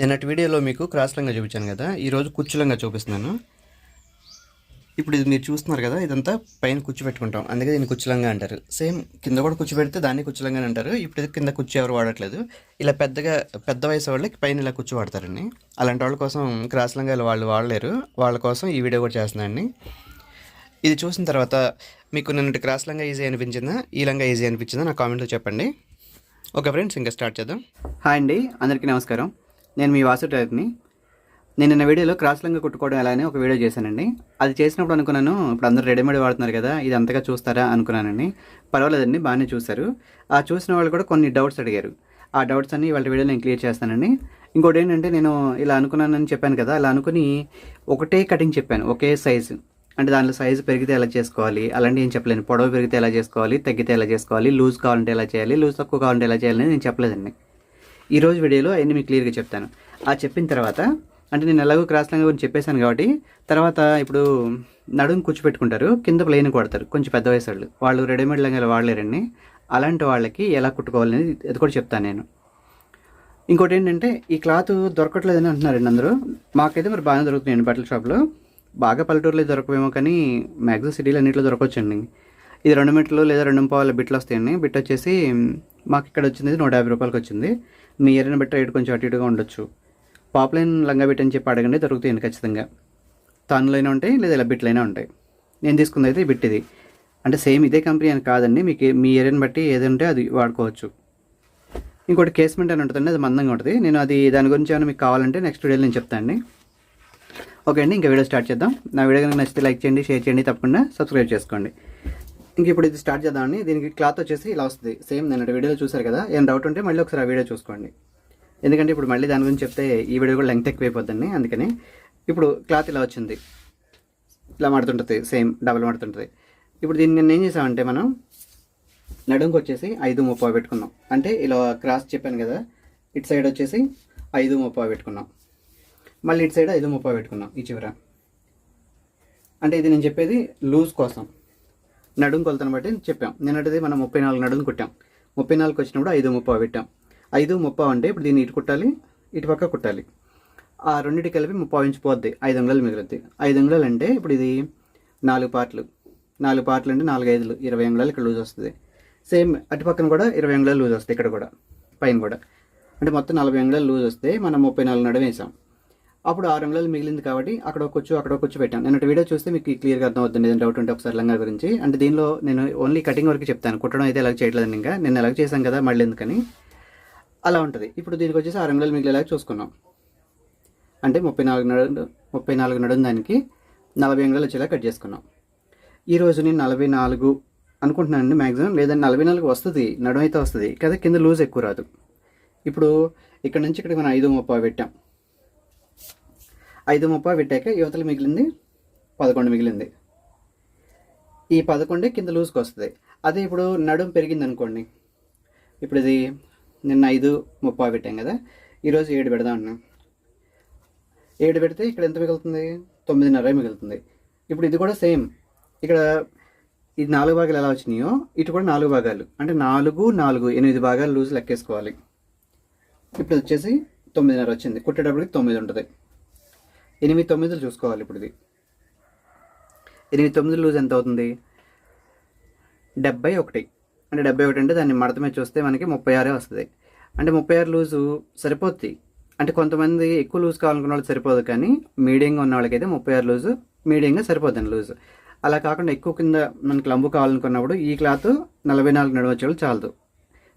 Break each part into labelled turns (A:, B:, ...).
A: నిన్నటి వీడియోలో మీకు క్రాస్లంగా చూపించాను కదా ఈరోజు కుచ్చులంగా చూపిస్తున్నాను. ఇప్పుడు ఇది మీరు చూస్తున్నారు కదా ఇదంతా పైన కుచ్చు పెట్టుకుంటాం. అందుకే దీన్ని కుచ్చులంగా అంటారు. సేమ్ కింద కూడా కుచ్చు పెడితే దాన్ని కుచ్చులంగా అంటారు. ఇప్పుడు కింద కుచ్చు ఎవరు వాడట్లేదు. ఇలా పెద్దగా పెద్ద వయసు వాళ్ళకి పైన ఇలా కుచ్చు వాడతారండి. అలాంటి వాళ్ళ కోసం క్రాస్లంగా వాళ్ళు వాడలేరు. వాళ్ళ కోసం ఈ వీడియో కూడా చేస్తున్నాండి ఇది చూసిన తర్వాత మీకు నిన్నటి క్రాస్ లంగా ఈజీ అనిపించిందా ఈ లంగా ఈజీ అనిపించిందా నా కామెంట్లో చెప్పండి. ఓకే ఫ్రెండ్స్ ఇంకా స్టార్ట్ చేద్దాం. హాయ్ అండి అందరికీ నమస్కారం. నేను మీ వాసు టైర్ని. నేను నిన్న వీడియోలో క్రాస్ లంగా కుట్టుకోవడం ఎలా అని ఒక వీడియో చేశానండి. అది చేసినప్పుడు అనుకున్నాను ఇప్పుడు అందరూ రెడీమేడ్ వాడుతున్నారు కదా ఇది అంతగా చూస్తారా అనుకున్నానండి. పర్వాలేదండి బాగానే చూశారు. ఆ చూసిన వాళ్ళు కూడా కొన్ని డౌట్స్ అడిగారు. ఆ డౌట్స్ అన్ని వాళ్ళ వీడియో నేను క్లియర్ చేస్తానండి. ఇంకోటి ఏంటంటే నేను ఇలా అనుకున్నానని చెప్పాను కదా అలా అనుకుని ఒకటే కటింగ్ చెప్పాను ఒకే సైజు. అంటే దానిలో సైజు పెరిగితే ఎలా చేసుకోవాలి అలాంటి ఏం చెప్పలేను. పొడవు పెరిగితే ఎలా చేసుకోవాలి తగ్గితే ఎలా చేసుకోవాలి లూజ్ కావాలంటే ఎలా చేయాలి లూజ్ తక్కువ కావాలంటే ఎలా చేయాలని నేను చెప్పలేదండి. ఈరోజు వీడియోలో అవన్నీ మీకు క్లియర్గా చెప్తాను. ఆ చెప్పిన తర్వాత అంటే నేను ఎలాగో క్రాస్ లాంగ్ గురించి చెప్పేశాను కాబట్టి తర్వాత ఇప్పుడు నడుము కూర్చోపెట్టుకుంటారు కింద ప్లెయిన్ కొడతారు కొంచెం పెద్ద వయసు వాళ్ళు వాళ్ళు రెడీమేడ్ లంగా వాడలేరండి. అలాంటి వాళ్ళకి ఎలా కుట్టుకోవాలని అది కూడా చెప్తాను నేను. ఇంకోటి ఏంటంటే ఈ క్లాత్ దొరకట్లేదని అంటున్నారండి అందరూ. మాకైతే మరి బాగానే దొరుకుతున్నాయండి బట్టల షాప్లో. బాగా పల్లెటూరులో దొరకవేమో కానీ మ్యాక్సిమం సిటీలు అన్నింటిలో దొరకవచ్చండి ఇది రెండు మీటర్లు లేదా రెండు పావుల బిట్లు వస్తాయండి. బిట్ వచ్చేసి మాకు ఇక్కడ వచ్చింది నూట యాభై రూపాయలకి వచ్చింది మీ ఏరియాని బట్టి రేటు కొంచెం అటు ఇటుగా ఉండొచ్చు. పాపులైన్ లంగా బిట్ అని చెప్పి అడగండి దొరుకుతాయండి ఖచ్చితంగా. తానులైనా ఉంటాయి లేదా ఇలా బిట్లైనా ఉంటాయి. నేను తీసుకుంది అయితే బిట్ ఇది. అంటే సేమ్ ఇదే కంపెనీ అని కాదండి మీకు మీ ఏరియాని బట్టి ఏది ఉంటే అది వాడుకోవచ్చు. ఇంకోటి కేస్మెంట్ అని ఉంటుందండి అది మందంగా ఉంటుంది. నేను అది దాని గురించి ఏమైనా మీకు కావాలంటే నెక్స్ట్ వీడియోలో నేను చెప్తాను అండి. ఓకే అండి ఇంకా వీడియో స్టార్ట్ చేద్దాం. నా వీడియో కనుక నచ్చితే లైక్ చేయండి షేర్ చేయండి తప్పకుండా సబ్స్క్రైబ్ చేసుకోండి. ఇంక ఇప్పుడు ఇది స్టార్ట్ చేద్దామండి దీనికి క్లాత్ వచ్చేసి ఇలా వస్తుంది. సేమ్ నేను వీడియోలో చూసారు కదా. ఏం డౌట్ ఉంటే మళ్ళీ ఒకసారి ఆ వీడియో చూసుకోండి. ఎందుకంటే ఇప్పుడు మళ్ళీ దాని గురించి చెప్తే ఈ వీడియో కూడా లెంగ్త్ ఎక్కువైపోద్దండి. అందుకని ఇప్పుడు క్లాత్ ఇలా వచ్చింది. ఇలా మడుతుంటుంది. Same double మడుతుంటుంది. ఇప్పుడు దీన్ని నేను ఏం చేసామంటే మనం నడుంకి వచ్చేసి ఐదు ముప్పై పెట్టుకున్నాం. అంటే ఇలా క్రాస్ చెప్పాను కదా. ఇటు సైడ్ వచ్చేసి ఐదు ముప్పై పెట్టుకున్నాం. మళ్ళీ ఇటు సైడ్ ఐదు ముప్పై పెట్టుకున్నాం ఈ చివర. అంటే ఇది నేను చెప్పేది లూజ్ కోసం. నడుం కొలతను బట్టి చెప్పాం. నిన్నటిది మనం ముప్పై నాలుగు నడుం కుట్టాం. ముప్పై నాలుగు వచ్చినప్పుడు ఐదు ముప్పావు పెట్టాం. ఐదు ముప్పావు అంటే ఇప్పుడు దీన్ని ఇటు కుట్టాలి ఇటు పక్క కుట్టాలి. ఆ రెండింటి కలిపి ముప్పావు ఇంచు పోద్ది ఐదు అంగుళాలు మిగులుద్ది. ఐదు అంగుళాలు అంటే ఇప్పుడు ఇది నాలుగు పార్ట్లు. నాలుగు పార్ట్లు అంటే నాలుగు ఐదులు ఇరవై అంగుళాలు ఇక్కడ లూజ్ వస్తుంది. సేమ్ అటు పక్కన కూడా ఇరవై అంగుళాలు లూజ్ వస్తాయి ఇక్కడ కూడా పైన కూడా. అంటే మొత్తం నలభై అంగుళాలు లూజ్ వస్తే మనం ముప్పై నాలుగు నడుము వేసాం. అప్పుడు ఆరు అంగుళాలు మిగిలింది కాబట్టి అక్కడ ఒక అక్కడ ఒక పెట్టాను. నేను వీడియో చూస్తే మీకు క్లియర్గా అర్థం అవుతుంది ఏదైనా డౌట్ ఉంటే ఒకసారి లంగా గురించి. అంటే దీనిలో నేను ఓన్లీ కటింగ్ వరకు చెప్తాను. కుట్టడం అయితే ఎలా చేయట్లేదు ఇంకా. నేను ఎలా చేశాను కదా మళ్ళీ ఎందుకని? అలా ఉంటుంది. ఇప్పుడు దీనికి వచ్చేసి ఆరు అంగుళాలు మిగిలేలాగా చూసుకున్నాం. అంటే ముప్పై నాలుగు నడు ముప్పై నాలుగు నడుం దానికి నలభై అంగుళాలు వచ్చేలా కట్ చేసుకున్నాం. ఈరోజు నేను నలభై నాలుగు అనుకుంటున్నానండి మ్యాక్సిమం లేదంటే నలభై నాలుగు వస్తుంది నడుం అయితే వస్తుంది. కదా కింద లూజ్ ఎక్కువ రాదు. ఇప్పుడు ఇక్కడ నుంచి ఇక్కడికి మనం ఐదు ముప్పై పెట్టాం. ఐదు ముప్పై పెట్టాక యువతలు మిగిలింది పదకొండు మిగిలింది. ఈ పదకొండే కింద లూజ్కి వస్తుంది అదే ఇప్పుడు నడుం పెరిగింది అనుకోండి ఇప్పుడు ఇది నిన్న ఐదు ముప్పై పెట్టాం కదా ఈరోజు ఏడు పెడదాం అన్నాం. ఏడు పెడితే ఇక్కడ ఎంత మిగులుతుంది? తొమ్మిదిన్నర మిగులుతుంది. ఇప్పుడు ఇది కూడా సేమ్. ఇక్కడ ఇది నాలుగు భాగాలు ఎలా వచ్చినాయో ఇటు కూడా నాలుగు భాగాలు. అంటే నాలుగు నాలుగు ఎనిమిది భాగాలు లూజ్ లెక్కేసుకోవాలి. ఇప్పుడు వచ్చేసి తొమ్మిదిన్నర వచ్చింది. కుట్టేటప్పటికి తొమ్మిది ఉంటుంది. ఎనిమిది తొమ్మిదిలు చూసుకోవాలి ఇప్పుడు ఇది ఎనిమిది తొమ్మిది లూజ్ ఎంత అవుతుంది? డెబ్బై ఒకటి. అంటే డెబ్బై ఒకటి అంటే దాన్ని మడత మీద చూస్తే మనకి ముప్పై ఆరే వస్తుంది. అంటే ముప్పై ఆరు లూజు సరిపోద్ది. అంటే కొంతమంది ఎక్కువ లూజ్ కావాలనుకున్న వాళ్ళకి సరిపోదు కానీ మీడియంగా ఉన్న వాళ్ళకైతే ముప్పై ఆరు లూజు మీడియంగా సరిపోద్దండి లూజు అలా కాకుండా ఎక్కువ కింద మనకి లంబు కావాలనుకున్నప్పుడు ఈ క్లాత్ నలభై నాలుగు నడవచ్చు చాలదు.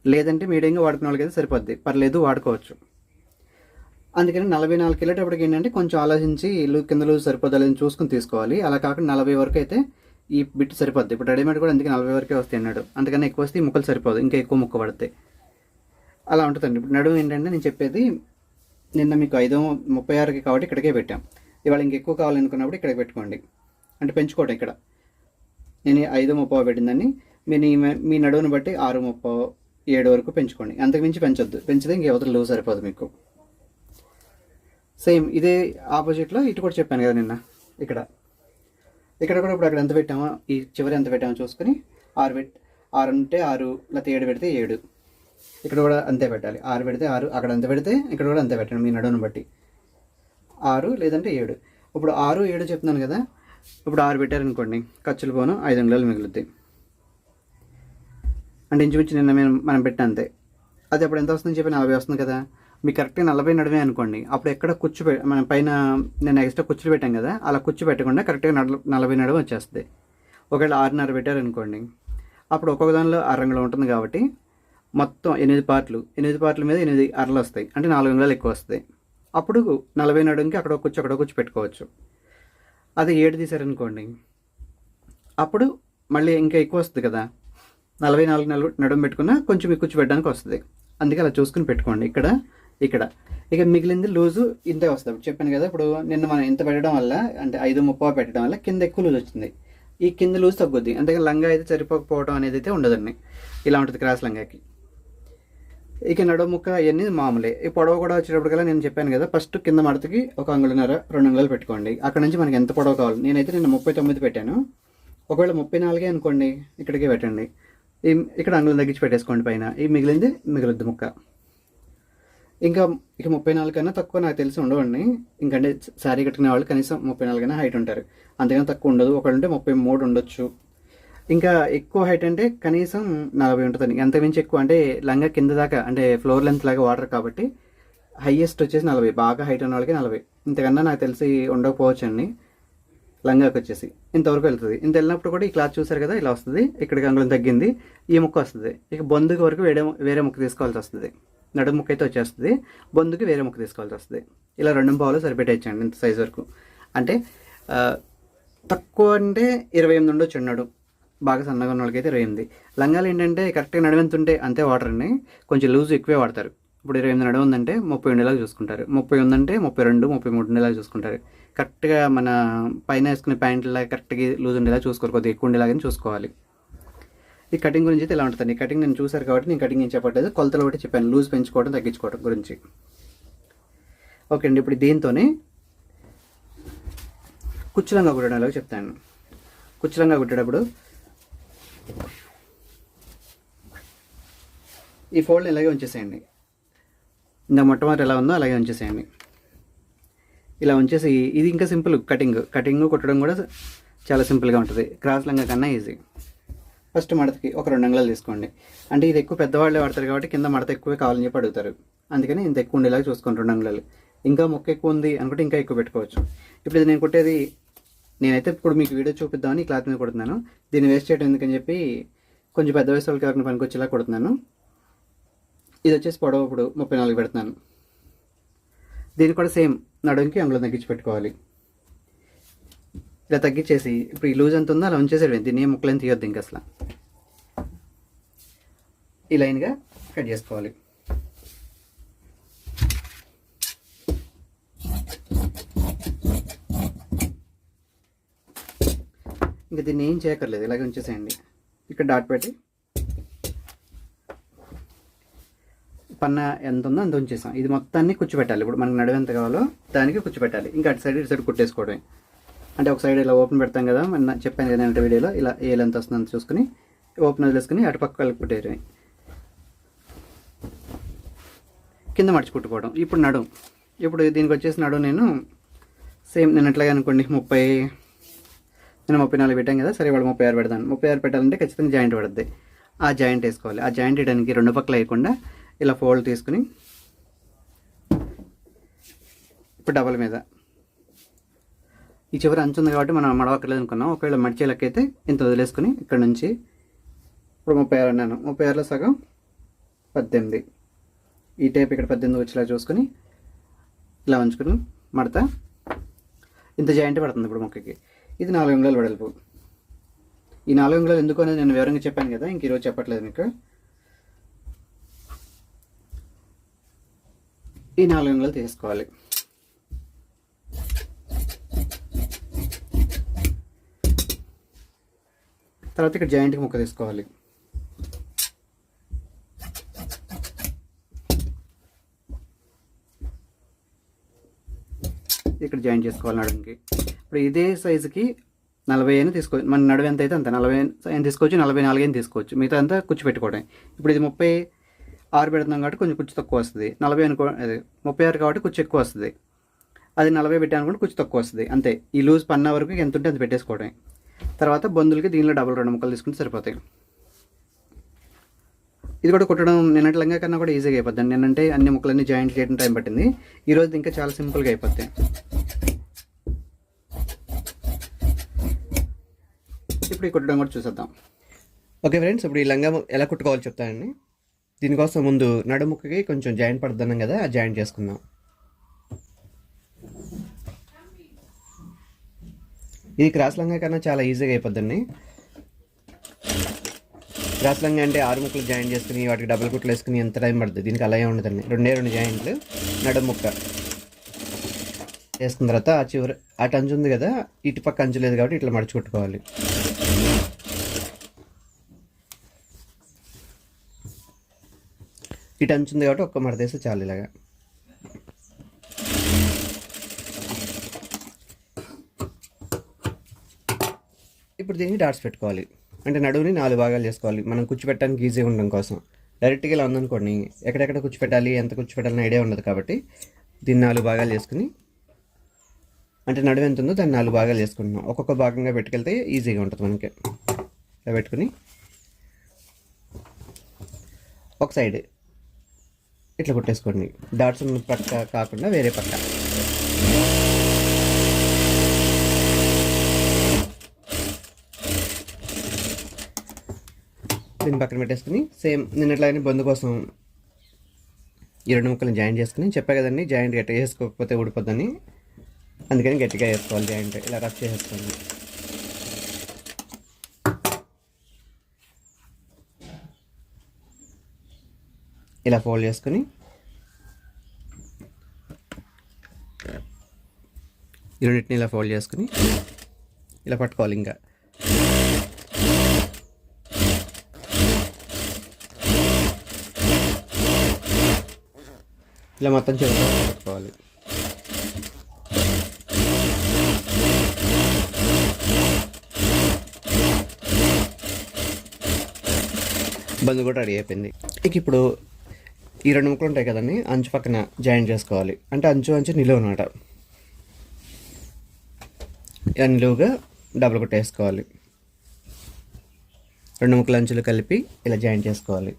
A: లేదంటే మీడియంగా వాడుకున్న వాళ్ళకైతే సరిపోద్ది. పర్లేదు వాడుకోవచ్చు. అందుకని నలభై నాలుగు వెళ్ళేటప్పటికి ఏంటంటే కొంచెం ఆలోచించి ఇల్లు కింద లూజ్ సరిపోదాలని చూసుకుని తీసుకోవాలి. అలా కాకుండా నలభై వరకు అయితే ఈ బిట్ సరిపోద్ది. ఇప్పుడు రెడీమేడ్ కూడా అందుకే నలభై వరకే వస్తాయి అన్నాడు. అందుకని ఎక్కువ వస్తే ఈ ముక్కలు సరిపోదు. ఇంకా ఎక్కువ ముక్క పడతాయి. అలా ఉంటుందండి. ఇప్పుడు నడుము ఏంటంటే నేను చెప్పేది నిన్న మీకు ఐదో ముప్పై ఆరుకి కాబట్టి ఇక్కడికే పెట్టాం. ఇవాళ ఇంకెక్కువ కావాలనుకున్నప్పుడు ఇక్కడికి పెట్టుకోండి. అంటే పెంచుకోవడం ఇక్కడ. నేను ఐదు ముప్పై పెట్టిందని మీరు మీ నడువును బట్టి ఆరు ముప్పై ఏడు వరకు పెంచుకోండి. అంతకుమించి పెంచొద్దు. పెంచితే ఇంక యువతలు లూజ్ సరిపోదు మీకు. సేమ్ ఇదే ఆపోజిట్లో ఇటు కూడా చెప్పాను కదా నిన్న ఇక్కడ. ఇక్కడ కూడా ఇప్పుడు అక్కడ ఎంత పెట్టామో ఈ చివరి ఎంత పెట్టామో చూసుకొని ఆరు పెట్ ఆరు ఉంటే ఆరు లేకపోతే ఏడు పెడితే ఏడు. ఇక్కడ కూడా అంతే పెట్టాలి. ఆరు పెడితే ఆరు అక్కడ అంత పెడితే ఇక్కడ కూడా అంతే పెట్టండి మీ నడువును బట్టి. ఆరు లేదంటే ఏడు. ఇప్పుడు ఆరు ఏడు చెప్తున్నాను కదా ఇప్పుడు ఆరు పెట్టారనుకోండి ఖర్చులు పోను ఐదు వందలు మిగులుద్ది. అంటే ఇంచుమించు నిన్న మేము మనం పెట్టిన అంతే. అది అప్పుడు ఎంత వస్తుందని చెప్పి నలభై వస్తుంది కదా. మీకు కరెక్ట్గా నలభై నడవే అనుకోండి. అప్పుడు ఎక్కడ కూర్చో మన పైన నేను ఎక్స్ట్రా కుర్చీలు పెట్టాం కదా అలా కూర్చో పెట్టకుండా కరెక్ట్గా నడ నలభై నడవ వచ్చేస్తుంది. ఒకవేళ ఆరున్నర పెట్టారనుకోండి అప్పుడు ఒక్కొక్క దానిలో ఆరు రంగులు ఉంటుంది కాబట్టి మొత్తం ఎనిమిది పార్ట్లు ఎనిమిది పార్ట్ల మీద ఎనిమిది అరలు వస్తాయి. అంటే నాలుగు వందలు ఎక్కువ వస్తాయి. అప్పుడు నలభై నడుంకి అక్కడ కూర్చో అక్కడ కూర్చో పెట్టుకోవచ్చు. అదే ఏడు తీశారనుకోండి అప్పుడు మళ్ళీ ఇంకా ఎక్కువ వస్తుంది కదా. నలభై నాలుగు నలుగు నడుము పెట్టుకున్నా కొంచెం కూర్చోబెట్టడానికి వస్తుంది. అందుకే అలా చూసుకుని పెట్టుకోండి. ఇక్కడ ఇక్కడ. ఇక మిగిలింది లూజు ఇంతే వస్తుంది. చెప్పాను కదా ఇప్పుడు నిన్న మనం ఇంత పెట్టడం వల్ల అంటే ఐదు ముప్పై పెట్టడం వల్ల కింద ఎక్కువ లూజ్ వచ్చింది. ఈ కింద లూజ్ తగ్గుద్ది. అంతేగా లంగా అయితే సరిపోకపోవడం అనేది అయితే ఉండదండి. ఇలా ఉంటుంది క్రాస్ లంగాకి. ఇక నడుము ముక్క అవన్నీ మామూలే. ఈ పొడవ కూడా వచ్చేటప్పటికల్లా నేను చెప్పాను కదా ఫస్ట్ కింద మడతకి ఒక అంగుళన్నర రెండు అంగుళాలు పెట్టుకోండి. అక్కడ నుంచి మనకి ఎంత పొడవ కావాలి? నేనైతే నేను ముప్పై తొమ్మిది పెట్టాను. ఒకవేళ ముప్పై నాలుగే అనుకోండి ఇక్కడికే పెట్టండి. ఈ ఇక్కడ అంగుళం తగ్గించి పెట్టేసుకోండి పైన. ఈ మిగిలింది మిగులుద్ది ముక్క. ఇంకా ఇక ముప్పై నాలుగు కన్నా తక్కువ నాకు తెలిసి ఉండవండి. ఇంకంటే శారీ కట్టుకునే వాళ్ళు కనీసం ముప్పై నాలుగు కన్నా హైట్ ఉంటారు. అంతకన్నా తక్కువ ఉండదు. ఒకళ్ళు ఉంటే ముప్పై మూడు ఉండొచ్చు. ఇంకా ఎక్కువ హైట్ అంటే కనీసం నలభై ఉంటుంది ఎంత మించి ఎక్కువ అంటే లంగా కింద దాకా అంటే ఫ్లోర్ లెంత్ లాగా వాటర్ కాబట్టి హైయెస్ట్ వచ్చేసి నలభై. బాగా హైట్ ఉన్న వాళ్ళకి నలభై. ఇంతకన్నా నాకు తెలిసి ఉండకపోవచ్చు అండి లంగాకి వచ్చేసి ఇంతవరకు వెళ్తుంది. ఇంత వెళ్ళినప్పుడు కూడా ఈ క్లాత్ చూసారు కదా ఇలా వస్తుంది. ఇక్కడికి అంగుళం తగ్గింది. ఈ ముక్క వస్తుంది. ఇక బొందుకి వరకు వేరే వేరే ముక్క తీసుకోవాల్సి వస్తుంది. నడుము ముక్క అయితే వచ్చేస్తుంది. బొందుకి వేరే ముక్క తీసుకోవాల్సి వస్తుంది. ఇలా రెండు పావులు సరిపెట్టేయచ్చండి ఇంత సైజ్ వరకు. అంటే తక్కువ అంటే ఇరవై ఎనిమిది ఉండొచ్చు ఉన్నాడు బాగా సన్నగా ఉన్న వాళ్ళకైతే ఇరవై ఎనిమిది. లంగాలు ఏంటంటే కరెక్ట్గా నడువెంత ఉంటే అంతే వాటర్ అండి కొంచెం లూజ్ ఎక్కువే వాడతారు. ఇప్పుడు ఇరవై ఎనిమిది నడువు ఉందంటే ముప్పై ఉండేలాగా చూసుకుంటారు. ముప్పై ఉందంటే ముప్పై రెండు ముప్పై మూడు ఉండేలాగా చూసుకుంటారు. కరెక్ట్గా మన పైన వేసుకునే ప్యాంట్లా కరెక్ట్గా లూజ్ ఉండేలా చూసుకోరు. కొద్దిగా ఎక్కువ ఉండేలాగానే చూసుకోవాలి. ఈ కటింగ్ గురించి అయితే ఇలా ఉంటుంది ఈ కటింగ్ నేను చూశారు కాబట్టి నేను కటింగ్ ఏం చెప్పట్లేదు. కొలతలు ఒకటి చెప్పాను. లూజ్ పెంచుకోవడం తగ్గించుకోవడం గురించి. ఓకే అండి ఇప్పుడు దీంతోనే కుచ్చులంగా కుట్టడం ఎలాగో చెప్తాను కుచ్చులంగా కుట్టేటప్పుడు ఈ ఫోల్డ్ ఇలాగే ఉంచేసేయండి. ఇంకా మొట్టమొదటి ఎలా ఉందో అలాగే ఉంచేసేయండి. ఇలా ఉంచేసి ఇది ఇంకా సింపుల్ కటింగ్ కటింగ్ కుట్టడం కూడా చాలా సింపుల్గా ఉంటుంది. క్రాస్ లంగా కన్నా ఈజీ ఫస్ట్ మడతకి ఒక రెండు అంగుళాలు తీసుకోండి. అంటే ఇది ఎక్కువ పెద్దవాళ్ళే వాడతారు కాబట్టి కింద మడత ఎక్కువే కావాలని చెప్పి అడుగుతారు. అందుకని ఇంత ఎక్కువ ఉండేలాగా చూసుకోండి రెండు అంగుళాలు. ఇంకా మొక్క ఎక్కువ ఉంది అనుకుంటే ఇంకా ఎక్కువ పెట్టుకోవచ్చు. ఇప్పుడు ఇది నేను కుట్టేది నేనైతే ఇప్పుడు మీకు వీడియో చూపిద్దామని క్లాత్ మీద కుడుతున్నాను. దీన్ని వేస్ట్ చేయడం ఎందుకని చెప్పి కొంచెం పెద్ద వయసు వాళ్ళకి ఎవరిని పనికొచ్చేలా కుడుతున్నాను. ఇది వచ్చేసి పొడవు ఇప్పుడు ముప్పై నాలుగు పెడుతున్నాను. దీన్ని కూడా సేమ్ నడుంకి అంగుళం తగ్గించి పెట్టుకోవాలి. ఇలా తగ్గించేసి ఇప్పుడు ఈ లూజ్ ఎంత ఉందో అలా ఉంచేసేది దీన్ని ఏం ముక్కలేం తీయొద్దు ఇంకా అసలు. ఈ లైన్గా కట్ చేసుకోవాలి. ఇంకా దీన్ని ఏం చేయక్కర్లేదు ఇలాగే ఉంచేసేయండి. ఇక్కడ డాట్ పెట్టి పన్న ఎంత ఉందో అంత ఉంచేసాం. ఇది మొత్తాన్ని కూర్చోబెట్టాలి. ఇప్పుడు మనకు నడువు ఎంత కావాలో దానికి కూర్చోబెట్టాలి. ఇంకా అటు సైడ్ ఇటు సైడ్ కుట్టేసుకోవడమే. అంటే ఒక సైడ్ ఇలా ఓపెన్ పెడతాం కదా మన చెప్పాను కదా అంటే వీడియోలో ఇలా ఏ లెంత్ వస్తుందో చూసుకుని ఓపెన్ వదిలేసుకుని అటుపక్క పక్క కలిపి కింద మడిచి కుట్టుకోవడం ఇప్పుడు నడుం. ఇప్పుడు దీనికి వచ్చేసి నడుం నేను సేమ్ నేను అనుకోండి ముప్పై నేను ముప్పై నాలుగు పెట్టాను కదా సరే వాడు ముప్పై ఆరు పెడతాను. ముప్పై ఆరు పెట్టాలంటే ఖచ్చితంగా జాయింట్ పడుద్ది. ఆ జాయింట్ వేసుకోవాలి. ఆ జాయింట్ వేయడానికి రెండు పక్కలు వేయకుండా ఇలా ఫోల్డ్ తీసుకుని ఇప్పుడు డబల్ మీద. ఈ చివరి అంచు ఉంది కాబట్టి మనం మడవక్కర్లేదు అనుకున్నాం. ఒకవేళ మడిచే ఇంత వదిలేసుకుని ఇక్కడ నుంచి ఇప్పుడు ముప్పై ఆరు అన్నాను. ముప్పై ఆరులో సగం పద్దెనిమిది. ఈ టైప్ ఇక్కడ పద్దెనిమిది వచ్చేలా చూసుకుని ఇలా ఉంచుకుని మడత ఇంత జాయింట్ పడుతుంది ఇప్పుడు మొక్కకి. ఇది నాలుగు అంగుళాలు వెడల్పు. ఈ నాలుగు అంగుళాలు ఎందుకు అనేది నేను వివరంగా చెప్పాను కదా ఇంక ఈరోజు చెప్పట్లేదు మీకు. ఈ నాలుగు అంగుళాలు తీసుకోవాలి. తర్వాత ఇక్కడ జాయింట్కి ముక్క తీసుకోవాలి. ఇక్కడ జాయిన్ చేసుకోవాలి నడుముకి. ఇప్పుడు ఇదే సైజుకి నలభై అయినా తీసుకోవచ్చు మన నడువు ఎంత అయితే అంత నలభై అయినా తీసుకోవచ్చు నలభై నాలుగు అయినా తీసుకోవచ్చు. మిగతా అంతా కూర్చోపెట్టుకోవడం ఇప్పుడు ఇది ముప్పై ఆరు పెడుతున్నాం కాబట్టి కొంచెం కుచ్చు తక్కువ వస్తుంది. నలభై అనుకో అది ముప్పై ఆరు కాబట్టి కుచ్చు ఎక్కువ వస్తుంది. అది నలభై పెట్టాను కూడా కుచ్చు తక్కువ వస్తుంది. అంతే. ఈ లూజ్ పన్న వరకు ఎంత ఉంటే అంత పెట్టేసుకోవడం తర్వాత బొందులకి దీనిలో డబుల్ రెండు ముక్కలు తీసుకుంటే సరిపోతాయి. ఇది కూడా కుట్టడం నిన్నటి లంగా కన్నా కూడా ఈజీగా అయిపోద్ది నిన్నంటే అన్ని ముక్కలన్నీ జాయింట్ చేయడం టైం పట్టింది. ఈరోజు ఇంకా చాలా సింపుల్గా అయిపోతాయి ఇప్పుడు ఈ కుట్టడం కూడా చూసేద్దాం. ఓకే ఫ్రెండ్స్ ఇప్పుడు ఈ లంగా ఎలా కుట్టుకోవాలో చెప్తానండి. దీనికోసం ముందు నడుముక్కకి కొంచెం జాయింట్ పడుతున్నాం కదా ఆ జాయింట్ చేసుకుందాం. ఇది క్రాస్ లంగా కన్నా చాలా ఈజీగా అయిపోద్దండి. క్రాస్ లంగా అంటే ఆరు ముక్కలు జాయిన్ చేసుకుని వాటికి డబుల్ కుట్లు వేసుకుని ఎంత టైం పడుతుంది దీనికి అలాగే ఉండదండి. రెండే రెండు జాయింట్లు నడుము ముక్క వేసుకున్న తర్వాత ఆ చివరి అటు అంచు ఉంది కదా ఇటు పక్క అంచు లేదు కాబట్టి ఇట్లా మడిచి కుట్టుకోవాలి. ఇటు అంచు ఉంది కాబట్టి ఒక్క మడతేస్తే చాలు ఇలాగా. ఇప్పుడు దీన్ని డాట్స్ పెట్టుకోవాలి. అంటే నడువుని నాలుగు భాగాలు చేసుకోవాలి. మనం కూర్చోపెట్టడానికి ఈజీగా ఉండడం కోసం. డైరెక్ట్గా ఇలా ఉందనుకోండి ఎక్కడెక్కడ కూర్చోపెట్టాలి ఎంత కూర్చోపెట్టాలని ఐడియా ఉండదు కాబట్టి దీన్ని నాలుగు భాగాలు చేసుకుని అంటే నడువు ఎంత ఉందో దాన్ని నాలుగు భాగాలు చేసుకుంటున్నాం. ఒక్కొక్క భాగంగా పెట్టుకెళ్తే ఈజీగా ఉంటుంది మనకి. ఇలా పెట్టుకుని ఒక సైడ్ ఇట్లా కొట్టేసుకోండి. డాట్స్ ఉన్న పక్క కాకుండా వేరే పక్క. దీన్ని పక్కన పెట్టేసుకుని సేమ్ నేను ఎట్లాగని బొందు కోసం ఈ రెండు ముక్కలు జాయిన్ చేసుకుని చెప్పా కదండి జాయింట్ గట్టిగా వేసుకోకపోతే ఊడిపోద్దని. అందుకని గట్టిగా వేసుకోవాలి జాయింట్ ఇలా రఫ్ చేసేసుకోండి. ఇలా ఫోల్డ్ చేసుకుని ఈ రెండింటిని ఇలా ఫోల్డ్ చేసుకుని ఇలా పట్టుకోవాలి ఇంకా. ఇలా మొత్తం చివరి పట్టుకోవాలి. బంద్ కూడా రెడీ అయిపోయింది. ఇక ఇప్పుడు ఈ రెండు ముక్కలు ఉంటాయి కదండి అంచు పక్కన జాయిన్ చేసుకోవాలి. అంటే అంచు అంచు నిలువు అనమాట ఇలా నిలువుగా డబుల్ కొట్టేసుకోవాలి. రెండు ముక్కలు అంచులు కలిపి ఇలా జాయిన్ చేసుకోవాలి.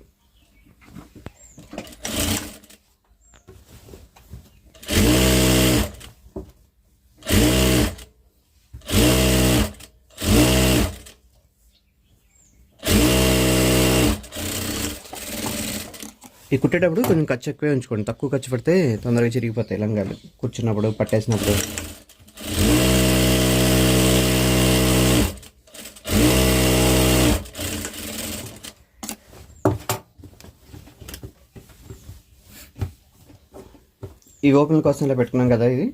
A: కుట్టేటప్పుడు కొంచెం ఖర్చు ఎక్కువే ఉంచుకోండి. తక్కువ ఖర్చు పడితే తొందరగా చిరిగిపోతాయి లంగాలు. కూర్చున్నప్పుడు పట్టేసినప్పుడు. ఈ ఓపెన్ కోసం ఇలా పెట్టుకున్నాం కదా ఇది.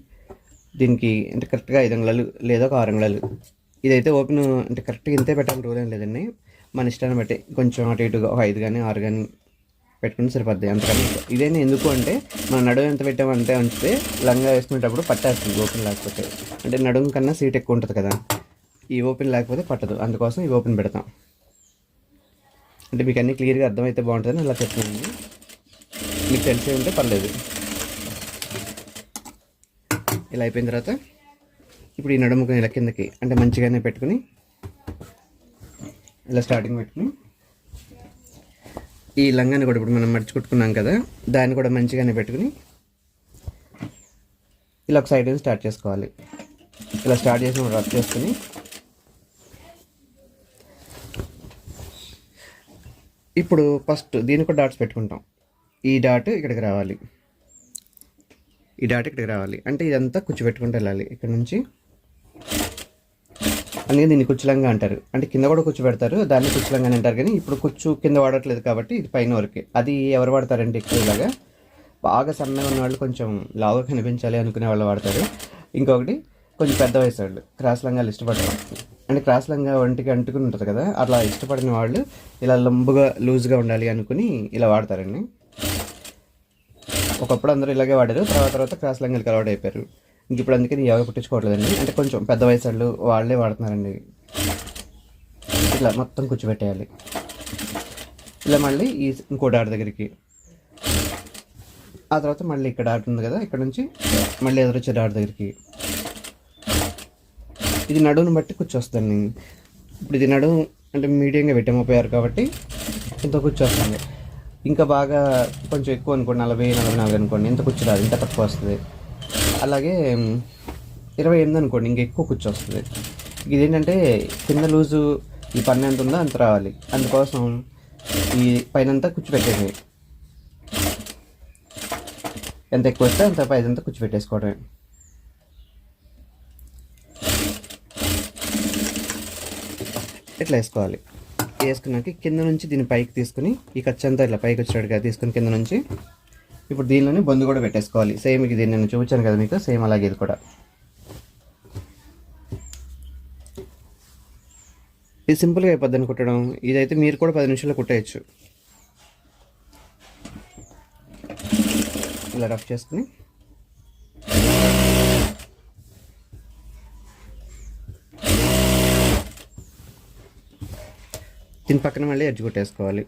A: దీనికి అంటే కరెక్ట్గా ఐదు అంగుళాలు లేదా ఒక ఆరు అంగుళాలు. ఇదైతే ఓపెన్ అంటే కరెక్ట్గా ఇంతే పెట్టాలని రూల్ ఏం లేదండి. మన ఇష్టాన్ని బట్టి కొంచెం అటు ఇటుగా ఒక ఐదు కానీ ఆరు కానీ పెట్టుకుని సరిపోద్ది. అంతకని ఇదైనా ఎందుకు అంటే మన నడుము ఎంత పెట్టామంటే ఉంచితే లంగా వేసుకునేటప్పుడు పట్టేస్తుంది ఓపెన్ లేకపోతే. అంటే నడుము కన్నా సీట్ ఎక్కువ ఉంటుంది కదా. ఈ ఓపెన్ లేకపోతే పట్టదు. అందుకోసం ఈ ఓపెన్ పెడతాం. అంటే మీకు అన్నీ క్లియర్గా అర్థమైతే బాగుంటుందని అలా చెప్తున్నాను. మీకు తెలిసే ఉంటే పర్లేదు. ఇలా అయిపోయిన తర్వాత ఇప్పుడు ఈ నడుముకు ఇలా కిందకి అంటే మంచిగానే పెట్టుకుని ఇలా స్టార్టింగ్ పెట్టుకుని ఈ లంగాన్ని కూడా ఇప్పుడు మనం మడిచుకుట్టుకున్నాం కదా దాన్ని కూడా మంచిగానే పెట్టుకుని ఇలా ఒక సైడ్ స్టార్ట్ చేసుకోవాలి. ఇలా స్టార్ట్ చేసి రబ్ చేసుకుని ఇప్పుడు ఫస్ట్ దీనికి కూడా డాట్స్ పెట్టుకుంటాం. ఈ డాట్ ఇక్కడికి రావాలి. ఈ డాట్ ఇక్కడికి రావాలి. అంటే ఇదంతా కూర్చోబెట్టుకుంటూ వెళ్ళాలి. ఇక్కడ నుంచి అందుకే దీన్ని కుచ్చులంగా అంటారు. అంటే కింద కూడా కూర్చోబెడతారు దాన్ని కుచ్చులంగా అంటారు కానీ ఇప్పుడు కుచ్చు కింద వాడట్లేదు కాబట్టి ఇది పైన వరకే. అది ఎవరు వాడతారంటే ఎక్కువ ఇలాగా? బాగా సన్నగా ఉన్న వాళ్ళు కొంచెం లావుగా కనిపించాలి అనుకునే వాళ్ళు వాడతారు. ఇంకొకటి కొంచెం పెద్ద వయసు వాళ్ళు క్రాస్ లంగాలు ఇష్టపడతారు అంటే క్రాస్ లంగా ఒంటికి అంటుకుని ఉంటుంది కదా అట్లా ఇష్టపడిన వాళ్ళు ఇలా లంబుగా లూజ్గా ఉండాలి అనుకుని ఇలా వాడతారండి. ఒకప్పుడు అందరూ ఇలాగే వాడారు తర్వాత తర్వాత క్రాస్ లంగాలకి అలవాటు అయిపోయారు. ఇప్పుడు అందుకని ఎవరు పుట్టించుకోవట్లేదండి అంటే కొంచెం పెద్ద వయసు వాళ్ళు వాళ్ళే వాడుతున్నారండి. ఇట్లా మొత్తం కూర్చోబెట్టేయాలి. ఇలా మళ్ళీ ఈ ఇంకో డాట్ దగ్గరికి. ఆ తర్వాత మళ్ళీ ఇక్కడ డాట్ ఉంది కదా ఇక్కడ నుంచి మళ్ళీ ఎదురొచ్చే డాట్ దగ్గరికి. ఇది నడువును బట్టి కూర్చొస్తుంది ఇప్పుడు ఇది నడుము అంటే మీడియంగా పెట్టామపోయారు కాబట్టి ఇంత కూర్చొస్తుంది. ఇంకా బాగా కొంచెం ఎక్కువ అనుకోండి నలభై నలభై నాలుగు అనుకోండి ఇంత కూర్చోరాదు ఇంకా తక్కువ వస్తుంది. అలాగే ఇరవై ఎనిమిది అనుకోండి ఇంకా ఎక్కువ కూర్చొస్తుంది ఇది ఏంటంటే కింద లూజు ఈ పన్ను ఎంత ఉందో అంత రావాలి. అందుకోసం ఈ పైన అంతా కూర్చోబెట్టేది ఎంత ఎక్కువ వస్తే అంత పైదంతా కూర్చోబెట్టేసుకోవడమే ఇట్లా వేసుకోవాలి. వేసుకున్నాక కింద నుంచి దీన్ని పైకి తీసుకుని ఈ ఖర్చు అంతా ఇట్లా పైకి వచ్చేటట్టుగా తీసుకుని కింద నుంచి ఇప్పుడు దీనిలోనే బొందు కూడా పెట్టేసుకోవాలి. సేమ్ ఇది నేను చూపించాను కదా మీకు సేమ్ అలాగే ఇది కూడా. ఇది సింపుల్గా అయిపోద్దని కుట్టడం ఇదైతే మీరు కూడా పది నిమిషాలు కుట్టేయచ్చు. ఇలా రఫ్ చేసుకుని. దీని పక్కన మళ్ళీ ఎడ్జ్ కొట్టేసుకోవాలి.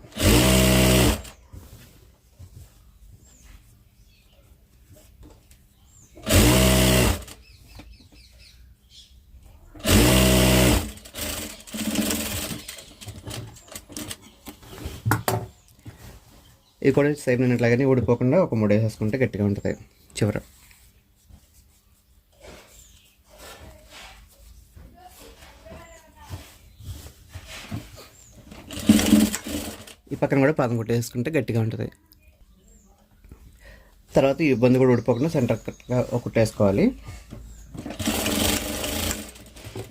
A: ఇది కూడా సేమ్ నిన్నట్లాగానే ఊడిపోకుండా ఒక మూడు వేసేసుకుంటే గట్టిగా ఉంటుంది చివర. ఈ పక్కన కూడా పాదం కొట్టేసుకుంటే గట్టిగా ఉంటుంది. తర్వాత ఈ ఇబ్బంది కూడా ఊడిపోకుండా సెంటర్ ఒక కుట్టేసుకోవాలి.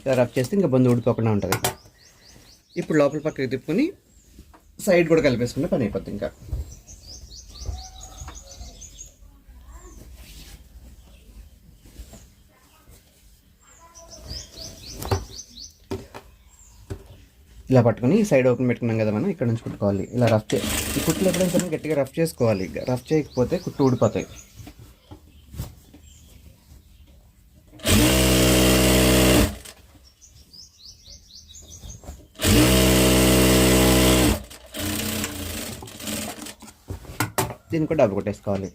A: ఇలా రబ్ చేస్తే ఇంకా బంధు ఊడిపోకుండా ఉంటుంది. ఇప్పుడు లోపల పక్కకి తిప్పుకొని సైడ్ కూడా కలిపేసుకుంటే పని అయిపోద్ది ఇంకా. ఇలా పట్టుకొని ఈ సైడ్ ఓపెన్ పెట్టుకున్నాం కదా మనం ఇక్కడ నుంచి కుట్టుకోవాలి. ఇలా రఫ్ చే ఈ కుట్లు ఎప్పుడైనా సరే గట్టిగా రఫ్ చేసుకోవాలి. రఫ్ చేయకపోతే కుట్టు ఊడిపోతాయి. దీన్ని కూడా డబ్బు కొట్టేసుకోవాలి.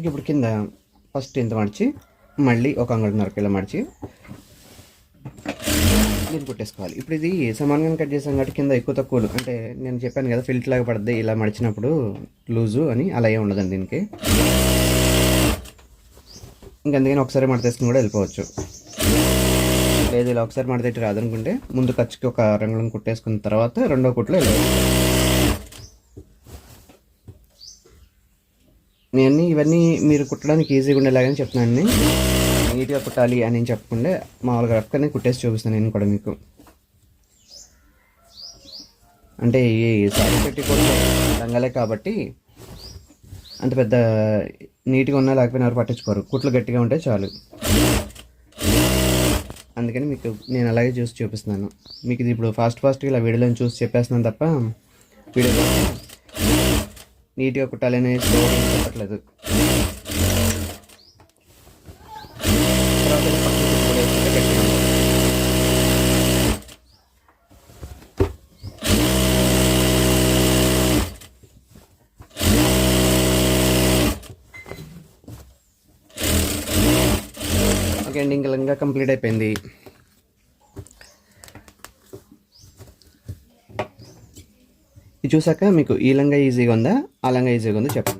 A: ఇక ఇప్పుడు కింద ఫస్ట్ ఇంత మడిచి మళ్ళీ ఒక అంగుళన్నరకు ఇలా మడిచి దీన్ని కుట్టేసుకోవాలి. ఇప్పుడు ఇది సమానంగా కట్ చేసాం కాబట్టి కింద ఎక్కువ తక్కువ అంటే నేను చెప్పాను కదా ఫిల్ట్ లాగా పడుద్ది ఇలా మడిచినప్పుడు లూజు అని అలా ఏం ఉండదండి దీనికి. ఇంకా అందుకని ఒకసారి మడతేసుకుని కూడా వెళ్ళిపోవచ్చు. లేదు ఇలా ఒకసారి మడతెట్టి రాదనుకుంటే ముందు ఖర్చుకి ఒక రంగులను కుట్టేసుకున్న తర్వాత రెండో కుట్లో వెళ్ళిపోవచ్చు. నేను ఇవన్నీ మీరు కుట్టడానికి ఈజీగా ఉండేలాగానే చెప్తున్నాను అండి. నీట్గా కుట్టాలి అని నేను చెప్పకుండా మామూలుగా రఫ్గానే కుట్టేసి చూపిస్తాను నేను కూడా మీకు. అంటే ఈ సారీ పెట్టి కూడా రంగాలే కాబట్టి అంత పెద్ద నీట్గా ఉన్నా లేకపోయినా ఎవరు పట్టించుకోరు. కుట్లు గట్టిగా ఉంటే చాలు. అందుకని మీకు నేను అలాగే చూసి చూపిస్తున్నాను. మీకు ఇది ఇప్పుడు ఫాస్ట్ ఫాస్ట్గా ఇలా వీడియోలో చూసి చెప్పేస్తున్నాను తప్ప వీడియో నీట్గా కుట్టాలని స్లోగా చెప్పట్లేదు. తర్వాత ఓకే అండి ఇంకా లంగా కంప్లీట్ అయిపోయింది. ఇది చూసాక మీకు ఈ లంగా ఈజీగా ఉందా? ఆ లంగా ఈజీగా ఉందా? చెప్పండి.